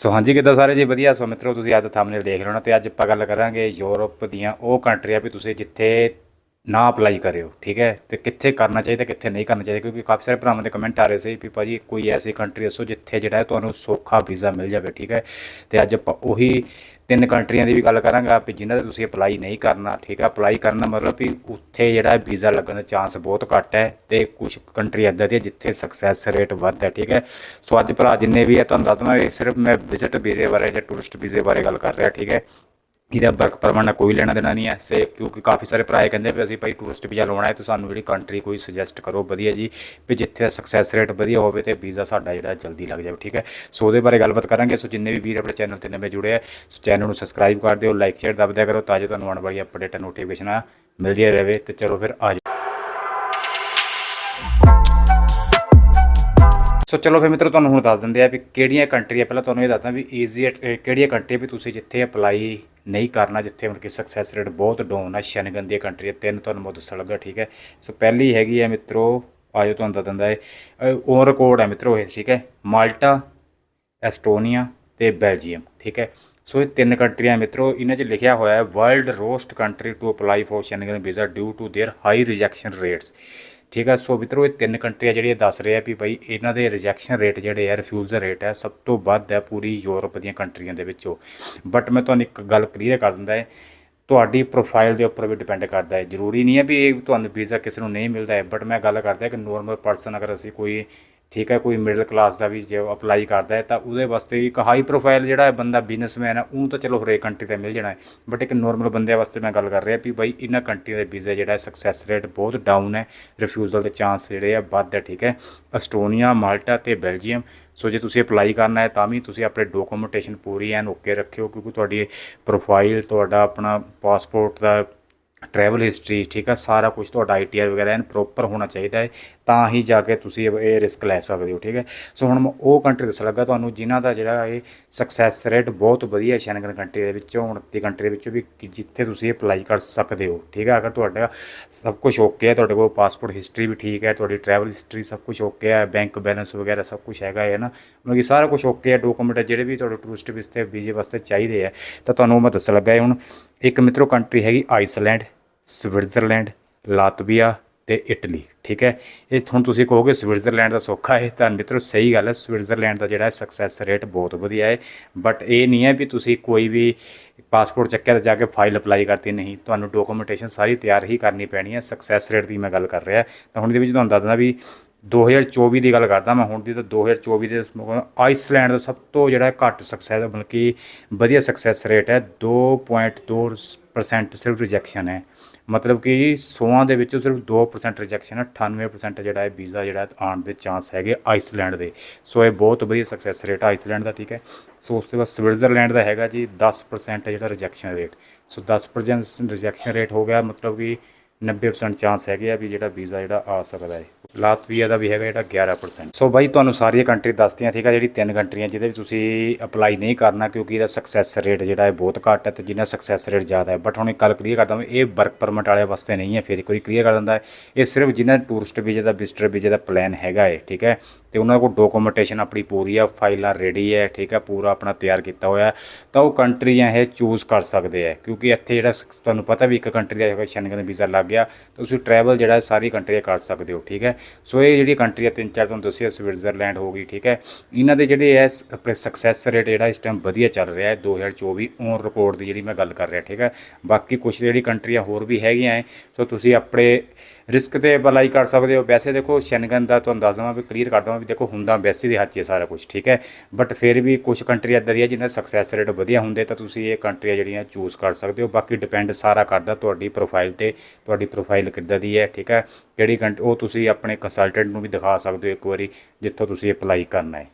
ਸੋ ਹਾਂਜੀ, ਕਿੱਦਾਂ ਸਾਰੇ? ਜੀ ਵਧੀਆ। ਸੋ ਮਿੱਤਰੋ, ਤੁਸੀਂ ਅੱਜ ਥੰਬਨੇਲ ਦੇਖ ਰਹੇ ਹੋ ਨਾ, ਤੇ ਅੱਜ ਆਪਾਂ ਗੱਲ ਕਰਾਂਗੇ ਯੂਰਪ ਦੀਆਂ ਉਹ ਕੰਟਰੀਆਂ ਵੀ ਤੁਸੀਂ ਜਿੱਥੇ ਨਾ ਅਪਲਾਈ ਕਰਿਓ, ਠੀਕ ਹੈ? ਤੇ ਕਿੱਥੇ ਕਰਨਾ ਚਾਹੀਦਾ, ਕਿੱਥੇ ਨਹੀਂ ਕਰਨਾ ਚਾਹੀਦਾ, ਕਿਉਂਕਿ ਕਾਫੀ ਸਾਰੇ ਭਰਾਵਾਂ ਦੇ ਕਮੈਂਟ ਆ ਰਹੇ ਸੀ ਵੀ ਭਾਜੀ ਕੋਈ ਐਸੀ ਕੰਟਰੀ ਦੱਸੋ ਜਿੱਥੇ ਜਿਹੜਾ ਤੁਹਾਨੂੰ ਸੌਖਾ ਵੀਜ਼ਾ ਮਿਲ ਜਾਵੇ, ਠੀਕ ਹੈ? ਤੇ ਅੱਜ ਆਪਾਂ ਉਹੀ ਤਿੰਨ ਕੰਟਰੀਆਂ ਦੀ ਵੀ ਗੱਲ ਕਰਾਂਗਾ ਵੀ ਜਿਨ੍ਹਾਂ 'ਤੇ ਤੁਸੀਂ ਅਪਲਾਈ ਨਹੀਂ ਕਰਨਾ, ਠੀਕ ਹੈ ਅਪਲਾਈ ਕਰਨਾ ਮਤਲਬ ਵੀ ਉੱਥੇ ਜਿਹੜਾ ਵੀਜ਼ਾ ਲੱਗਣ ਦਾ ਚਾਂਸ ਬਹੁਤ ਘੱਟ ਹੈ ਤੇ ਕੁਝ ਕੰਟਰੀ ਇੱਦਾਂ ਦੀ ਜਿੱਥੇ ਸਕਸੈਸ ਰੇਟ ਵੱਧ ਹੈ, ਠੀਕ ਹੈ? ਸੋ ਅੱਜ ਭਰਾ ਜਿੰਨੇ ਵੀ ਹੈ ਤੁਹਾਨੂੰ ਦੱਸਣਾ ਇਹ ਸਿਰਫ ਮੈਂ ਵਿਜ਼ਿਟ ਵੀਜ਼ੇ ਬਾਰੇ ਜਾਂ ਟੂਰਿਸਟ ਵੀਜ਼ੇ ਬਾਰੇ ਗੱਲ ਕਰ ਰਿਹਾ, ਠੀਕ ਹੈ? ਇਹਦਾ ਵਰਕ ਪਰਮਿਟ ਨਾਲ ਕੋਈ ਲੈਣਾ ਦੇਣਾ ਨਹੀਂ ਹੈ। ਸੇ ਕਿਉਂਕਿ ਕਾਫੀ ਸਾਰੇ ਭਰਾ ਕਹਿੰਦੇ ਵੀ ਅਸੀਂ ਭਾਈ ਟੂਰਿਸਟ ਵੀਜ਼ਾ ਲਾਉਣਾ ਹੈ ਤੇ ਸਾਨੂੰ ਜਿਹੜੀ ਕੰਟਰੀ ਕੋਈ ਸੁਜੈਸਟ ਕਰੋ, ਵਧੀਆ ਜੀ, ਵੀ ਜਿੱਥੇ ਸਕਸੈਸ ਰੇਟ ਵਧੀਆ ਹੋਵੇ ਤੇ ਵੀਜ਼ਾ ਸਾਡਾ ਜਿਹੜਾ ਜਲਦੀ ਲੱਗ ਜਾਵੇ, ਠੀਕ ਹੈ? ਸੋ ਉਹਦੇ ਬਾਰੇ ਗੱਲਬਾਤ ਕਰਾਂਗੇ। ਸੋ ਜਿੰਨੇ ਵੀ ਵੀਰ ਆਪਣੇ ਚੈਨਲ ਤੇ ਨਵੇਂ ਜੁੜੇ ਆ, ਸੋ ਚੈਨਲ ਨੂੰ ਸਬਸਕ੍ਰਾਈਬ ਕਰ ਦਿਓ ਲਾਈਕ ਸ਼ੇਅਰ ਦਬ ਕਰੋ ਤਾਂ ਜੋ ਤੁਹਾਨੂੰ ਆਉਣ ਵਾਲੀ ਅਪਡੇਟ ਨੋਟੀਫਿਕੇਸ਼ਨ ਮਿਲਦੀਆਂ ਰਹੇ ਤੇ ਚਲੋ ਫਿਰ ਆ ਜਾਓ। ਸੋ ਚਲੋ ਫਿਰ ਮਿੱਤਰੋ, ਤੁਹਾਨੂੰ ਹੁਣ ਦੱਸ ਦਿੰਦੇ ਆ ਵੀ ਕਿਹੜੀਆਂ ਕੰਟਰੀਆਂ ਪਹਿਲਾਂ ਤੁਹਾਨੂੰ ਇਹ ਦੱਸਦਾ ਵੀ ਈਜ਼ੀ ਕਿਹੜੀਆਂ ਕੰਟਰੀਆਂ ਵੀ ਤੁਸੀਂ ਜਿੱਥੇ ਅਪਲਾਈ ਨਹੀਂ ਕਰਨਾ, ਜਿੱਥੇ ਮਤਲਬ ਕਿ ਸਕਸੈਸ ਰੇਟ ਬਹੁਤ ਡਾਊਨ ਹੈ ਸ਼ਨਗਨ ਦੀ ਕੰਟਰੀ ਤਿੰਨ ਤੁਹਾਨੂੰ ਮੈਂ ਦੱਸਣ ਲੱਗਾ ਠੀਕ ਹੈ। ਸੋ ਪਹਿਲੀ ਹੈਗੀ ਹੈ ਮਿੱਤਰੋ, ਆਜੋ ਤੁਹਾਨੂੰ ਦੱਸ ਦਿੰਦਾ ਹੈ ਓਨ ਰਿਕਾਰਡ ਹੈ ਮਿੱਤਰੋ ਇਹ, ਠੀਕ ਹੈ। ਮਾਲਟਾ, ਐਸਟੋਨੀਆ ਤੇ ਬੈਲਜੀਅਮ, ਠੀਕ ਹੈ। ਸੋ ਇਹ ਤਿੰਨ ਕੰਟਰੀਆਂ ਮਿੱਤਰੋ, ਇਹਨਾਂ 'ਚ ਲਿਖਿਆ ਹੋਇਆ ਹੈ world worst country to apply for Schengen visa due to their high rejection rates ਠੀਕ ਹੈ ਸੋ ਮਿੱਤਰੋ, ਇਹ ਤਿੰਨ ਕੰਟਰੀਆਂ ਜਿਹੜੀਆਂ ਦੱਸ ਰਹੇ ਆ ਵੀ ਭਾਈ ਇਹਨਾਂ ਦੇ ਰਿਜੈਕਸ਼ਨ ਰੇਟ ਜਿਹੜੇ ਆ ਰਿਫਿਊਜ਼ਲ ਰੇਟ ਹੈ ਸਭ ਤੋਂ ਵੱਧ ਹੈ ਪੂਰੀ ਯੂਰਪ ਦੀਆਂ ਕੰਟਰੀਆਂ ਦੇ ਵਿੱਚੋਂ। ਬਟ ਮੈਂ ਤੁਹਾਨੂੰ ਇੱਕ ਗੱਲ ਕਲੀਅਰ ਕਰ ਦਿੰਦਾ ਹੈ ਤੁਹਾਡੀ ਪ੍ਰੋਫਾਈਲ ਦੇ ਉੱਪਰ ਵੀ ਡਿਪੈਂਡ ਕਰਦਾ ਹੈ ਜ਼ਰੂਰੀ ਨਹੀਂ ਹੈ ਵੀ ਇਹ ਤੁਹਾਨੂੰ ਵੀਜ਼ਾ ਕਿਸੇ ਨੂੰ ਨਹੀਂ ਮਿਲਦਾ ਹੈ ਬਟ ਮੈਂ ਗੱਲ ਕਰਦਾ ਕਿ ਨੋਰਮਲ ਪਰਸਨ ਅਗਰ ਅਸੀਂ ਕੋਈ ਠੀਕ ਹੈ, ਕੋਈ ਮਿਡਲ ਕਲਾਸ ਦਾ ਵੀ ਜੇ ਅਪਲਾਈ ਕਰਦਾ ਹੈ, ਤਾਂ ਉਹਦੇ ਵਾਸਤੇ ਇੱਕ ਹਾਈ ਪ੍ਰੋਫਾਈਲ ਜਿਹੜਾ ਹੈ ਬੰਦਾ ਬਿਜ਼ਨਸਮੈਨ ਹੈ ਉਹਨੂੰ ਤਾਂ ਚਲੋ ਹਰੇਕ ਕੰਟਰੀ ਤੇ ਮਿਲ ਜਾਣਾ ਹੈ। ਬਟ ਇੱਕ ਨੋਰਮਲ ਬੰਦੇ ਵਾਸਤੇ ਮੈਂ ਗੱਲ ਕਰ ਰਿਹਾ ਵੀ ਬਾਈ ਇਹਨਾਂ ਕੰਟਰੀਆਂ ਦੇ ਵੀਜ਼ਾ ਜਿਹੜਾ ਸਕਸੈਸ ਰੇਟ ਬਹੁਤ ਡਾਊਨ ਹੈ ਰਿਫਿਊਜ਼ਲ ਦੇ ਚਾਂਸ ਜਿਹੜੇ ਆ ਵੱਧ ਹੈ, ਠੀਕ ਹੈ। ਅਸਟੋਨੀਆ ਮਾਲਟਾ ਤੇ ਬੈਲਜੀਅਮ ਸੋ ਜੇ ਤੁਸੀਂ ਅਪਲਾਈ ਕਰਨਾ ਹੈ, ਤਾਂ ਵੀ ਤੁਸੀਂ ਆਪਣੇ ਡਾਕੂਮੈਂਟੇਸ਼ਨ ਪੂਰੀ ਐਨ ਓਕੇ ਰੱਖਿਓ, ਕਿਉਂਕਿ ਤੁਹਾਡੀ ਪ੍ਰੋਫਾਈਲ ਤੁਹਾਡਾ ਆਪਣਾ ਪਾਸਪੋਰਟ ਦਾ ਟਰੈਵਲ ਹਿਸਟਰੀ ਠੀਕ ਆ ਸਾਰਾ ਕੁਝ ਤੁਹਾਡਾ ਆਈਟੀਆਰ ਵਗੈਰਾ ਐਨ ਪ੍ਰੋਪਰ ਹੋਣਾ ਚਾਹੀਦਾ ਹੈ ਤਾਂ ਹੀ ਜਾ ਕੇ ਤੁਸੀਂ ਇਹ- ਰਿਸਕ ਲੈ ਸਕਦੇ ਹੋ ਠੀਕ ਹੈ ਸੋ ਹੁਣ ਮੈਂ ਉਹ ਕੰਟਰੀ ਦੱਸ ਲੱਗਾ ਤੁਹਾਨੂੰ ਜਿਨ੍ਹਾਂ ਦਾ ਜਿਹੜਾ ਇਹ ਸਕਸੈਸ ਰੇਟ ਬਹੁਤ ਵਧੀਆ ਹੈ ਕੰਟਰੀ ਦੇ ਵਿੱਚੋਂ 29 ਕੰਟਰੀ ਦੇ ਵਿੱਚੋਂ ਵੀ ਜਿੱਥੇ ਤੁਸੀਂ ਅਪਲਾਈ ਕਰ ਸਕਦੇ ਹੋ ਠੀਕ ਹੈ ਅਗਰ ਤੁਹਾਡਾ ਸਭ ਕੁਝ ਓਕੇ ਹੈ ਤੁਹਾਡੇ ਕੋਲ ਪਾਸਪੋਰਟ ਹਿਸਟਰੀ ਵੀ ਠੀਕ ਹੈ ਤੁਹਾਡੀ ਟਰੈਵਲ ਹਿਸਟਰੀ ਸਭ ਕੁਝ ਓਕੇ ਹੈ ਬੈਂਕ ਬੈਲੈਂਸ ਵਗੈਰਾ ਸਭ ਕੁਝ ਹੈਗਾ ਹੈ ਨਾ ਮਤਲਬ ਕਿ ਸਾਰਾ ਕੁਝ ਓਕੇ ਹੈ ਡਾਕੂਮੈਂਟ ਜਿਹੜੇ ਵੀ ਤੁਹਾਡੇ ਟੂਰਿਸਟ ਵੀਜ਼ੇ ਵਾਸਤੇ ਚਾਹੀਦੇ ਆ ਤਾਂ ਤੁਹਾਨੂੰ ਉਹ ਮੈਂ ਦੱਸ ਲੱਗਾ ਹੈ ਹੁਣ ਇੱਕ ਮਿੱਤਰੋ ਕੰਟਰੀ ਹੈਗੀ ਆਈਸਲੈਂਡ, ਸਵਿਟਜ਼ਰਲੈਂਡ, ਲਾਤਵੀਆ ਤੇ ਇਟਲੀ, ਠੀਕ ਹੈ? ਇਹ ਹੁਣ ਤੁਸੀਂ ਕਹੋਗੇ ਸਵਿਟਜ਼ਰਲੈਂਡ ਦਾ ਸੌਖਾ ਹੈ, ਤਾਂ ਮਿੱਤਰੋ ਸਹੀ ਗੱਲ ਹੈ, ਸਵਿਟਜ਼ਰਲੈਂਡ ਦਾ ਜਿਹੜਾ ਸਕਸੈਸ ਰੇਟ ਬਹੁਤ ਵਧੀਆ ਹੈ। ਬਟ ਇਹ ਨਹੀਂ ਹੈ ਵੀ ਤੁਸੀਂ ਕੋਈ ਵੀ ਪਾਸਪੋਰਟ ਚੱਕਿਆ ਤੇ ਜਾ ਕੇ ਫਾਈਲ ਅਪਲਾਈ ਕਰਤੀ, ਨਹੀਂ, ਤੁਹਾਨੂੰ ਡਾਕੂਮੈਂਟੇਸ਼ਨ ਸਾਰੀ ਤਿਆਰ ਹੀ ਕਰਨੀ ਪੈਣੀ ਹੈ ਸਕਸੈਸ ਰੇਟ ਦੀ ਮੈਂ ਗੱਲ ਕਰ ਰਿਹਾ। ਤਾਂ ਹੁਣ ਇਹਦੇ ਵਿੱਚ ਤੁਹਾਨੂੰ ਦੱਸਦਾ ਵੀ 2024 ਦੀ ਗੱਲ ਕਰਦਾ ਮੈਂ ਹੁਣ ਦੀ ਤਾਂ 2024 ਦੇ ਆਈਸਲੈਂਡ ਦਾ ਸਭ ਤੋਂ ਜਿਹੜਾ ਘੱਟ ਸਕਸੈਸ ਮਤਲਬ ਕਿ ਵਧੀਆ ਸਕਸੈਸ ਰੇਟ ਹੈ 2.2% ਸਿਰਫ ਰਿਜੈਕਸ਼ਨ ਹੈ। ਮਤਲਬ ਕਿ 100 ਦੇ ਵਿੱਚੋਂ ਸਿਰਫ 2% ਰਿਜੈਕਸ਼ਨ ਹੈ 98% ਜਿਹੜਾ ਹੈ ਵੀਜ਼ਾ ਜਿਹੜਾ ਆਉਣ ਦੇ ਚਾਂਸ ਹੈਗੇ ਆਈਸਲੈਂਡ ਦੇ। ਸੋ ਇਹ ਬਹੁਤ ਵਧੀਆ ਸਕਸੈਸ ਰੇਟ ਆਈਸਲੈਂਡ ਦਾ, ਠੀਕ ਹੈ? ਸੋ ਉਸ ਤੋਂ ਬਾਅਦ ਸਵਿਟਜ਼ਰਲੈਂਡ ਦਾ ਹੈਗਾ ਜੀ 10% ਹੈ ਜਿਹੜਾ rejection rate so 10% rejection rate ਹੋ ਗਿਆ, ਮਤਲਬ ਕਿ 90% ਚਾਂਸ ਹੈਗੇ ਆ ਵੀ ਜਿਹੜਾ ਵੀਜ਼ਾ ਜਿਹੜਾ ਆ ਸਕਦਾ ਹੈ। ਲਾਤਵੀਆ ਦਾ ਵੀ ਹੈਗਾ ਜਿਹੜਾ 11% ਸੋ ਬਾਈ, ਤੁਹਾਨੂੰ ਸਾਰੀਆਂ ਕੰਟਰੀ ਦੱਸਤੀਆਂ ਠੀਕ ਆ ਜਿਹੜੀ ਤਿੰਨ ਕੰਟਰੀਆਂ ਜਿਹਦੇ ਵਿੱਚ ਤੁਸੀਂ ਅਪਲਾਈ ਨਹੀਂ ਕਰਨਾ ਕਿਉਂਕਿ ਇਹਦਾ ਸਕਸੈਸ ਰੇਟ ਜਿਹੜਾ ਹੈ ਬਹੁਤ ਘੱਟ ਹੈ ਤੇ ਜਿਹਨਾਂ ਸਕਸੈਸ ਰੇਟ ਜ਼ਿਆਦਾ ਹੈ। ਬਟ ਹੁਣ ਇੱਕ ਗੱਲ ਕਲੀਅਰ ਕਰਦਾ ਮੈਂ ਇਹ ਵਰਕ ਪਰਮਿਟ ਵਾਲੇ ਵਾਸਤੇ ਨਹੀਂ ਹੈ, ਫਿਰ ਇੱਕ ਵਾਰੀ ਕਲੀਅਰ ਕਰ ਦਿੰਦਾ ਹੈ। ਇਹ ਸਿਰਫ ਜਿਹਨਾਂ ਟੂਰਿਸਟ ਵੀਜ਼ੇ ਦਾ ਵਿਜ਼ਟਰ ਵੀਜ਼ੇ ਦਾ ਪਲਾਨ ਹੈਗਾ ਹੈ, ਠੀਕ ਹੈ? ਤੇ ਉਹਨਾਂ ਕੋਲ ਡਾਕੂਮੈਂਟੇਸ਼ਨ ਆਪਣੀ ਪੂਰੀ ਆ, ਫਾਈਲਾਂ ਰੈਡੀ ਹੈ, ਠੀਕ ਹੈ? ਪੂਰਾ ਆਪਣਾ ਤਿਆਰ ਕੀਤਾ ਹੋਇਆ ਤਾਂ ਉਹ ਕੰਟਰੀਆਂ ਇਹ ਚੂਜ਼ ਕਰ ਸਕਦੇ ਆ ਕਿਉਂਕਿ ਇੱਥੇ ਜਿਹੜਾ ਸ- ਤੁਹਾਨੂੰ ਪਤਾ ਵੀ ਇੱਕ ਕੰਟਰੀ ਦਾ ਹੈਗਾ ਸ਼ੈਂਗਨ ਵੀਜ਼ਾ ਲੱਗ ਗਿਆ ਤੁਸੀਂ ਟਰੈਵਲ ਜਿਹੜਾ ਸਾਰੀ ਕੰਟਰੀਆਂ ਕਰ ਸਕਦੇ ਹੋ, ਠੀਕ ਹੈ? ਸੋ ਇਹ ਜਿਹੜੀ ਕੰਟਰੀਆਂ ਤਿੰਨ ਚਾਰ ਤੁਹਾਨੂੰ ਦੱਸਿਆ ਸਵਿਟਜ਼ਰਲੈਂਡ ਹੋ ਗਈ, ਠੀਕ ਹੈ? ਇਹਨਾਂ ਦੇ ਜਿਹੜੇ ਹੈ ਆਪਣੇ ਸਕਸੈਸ ਰੇਟ ਜਿਹੜਾ ਇਸ ਟਾਈਮ ਵਧੀਆ ਚੱਲ ਰਿਹਾ ਹੈ 2024 ਔਨ ਰਿਪੋਰਟ ਦੀ ਜਿਹੜੀ ਮੈਂ ਗੱਲ ਕਰ ਰਿਹਾ, ਠੀਕ ਹੈ? ਬਾਕੀ ਕੁਝ ਜਿਹੜੀ ਕੰਟਰੀਆਂ ਹੋਰ ਵੀ ਹੈਗੀਆਂ ਹੈ ਸੋ ਤੁਸੀਂ ਆਪਣੇ ਰਿਸਕ ਤੇ ਅਪਲਾਈ ਕਰ ਸਕਦੇ ਹੋ। ਵੈਸੇ ਦੇਖੋ ਸ਼ੈਂਗਨ ਦਾ ਤੁਹਾਨੂੰ ਦੱਸ ਦਵਾਂ ਵੀ ਕਲੀਅਰ ਕਰ ਦਵਾਂ ਵੀ ਦੇਖੋ, ਹੁੰਦਾ ਵੈਸੇ ਦੇ ਹੱਥ 'ਚ ਸਾਰਾ ਕੁਝ ਠੀਕ ਹੈ? ਬਟ ਫਿਰ ਵੀ ਕੁਝ ਕੰਟਰੀ ਇੱਦਾਂ ਦੀਆਂ ਜਿਨ੍ਹਾਂ ਦਾ ਸਕਸੈਸ ਰੇਟ ਵਧੀਆ ਹੁੰਦੇ, ਤਾਂ ਤੁਸੀਂ ਇਹ ਕੰਟਰੀਆਂ ਜਿਹੜੀਆਂ ਚੂਜ਼ ਕਰ ਸਕਦੇ ਹੋ। ਬਾਕੀ ਡਿਪੈਂਡ ਸਾਰਾ ਕਰਦਾ ਤੁਹਾਡੀ ਪ੍ਰੋਫਾਈਲ ਤੇ, ਤੁਹਾਡੀ ਪ੍ਰੋਫਾਈਲ ਕਿੱਦਾਂ ਦੀ ਹੈ, ਠੀਕ ਹੈ? ਕਿਹੜੀ ਕੰਟ ਉਹ ਤੁਸੀਂ ਆਪਣੇ ਕੰਸਲਟੈਂਟ ਨੂੰ ਵੀ ਦਿਖਾ ਸਕਦੇ ਹੋ ਇੱਕ ਵਾਰੀ, ਜਿੱਥੋਂ ਤੁਸੀਂ ਅਪਲਾਈ ਕਰਨਾ ਹੈ।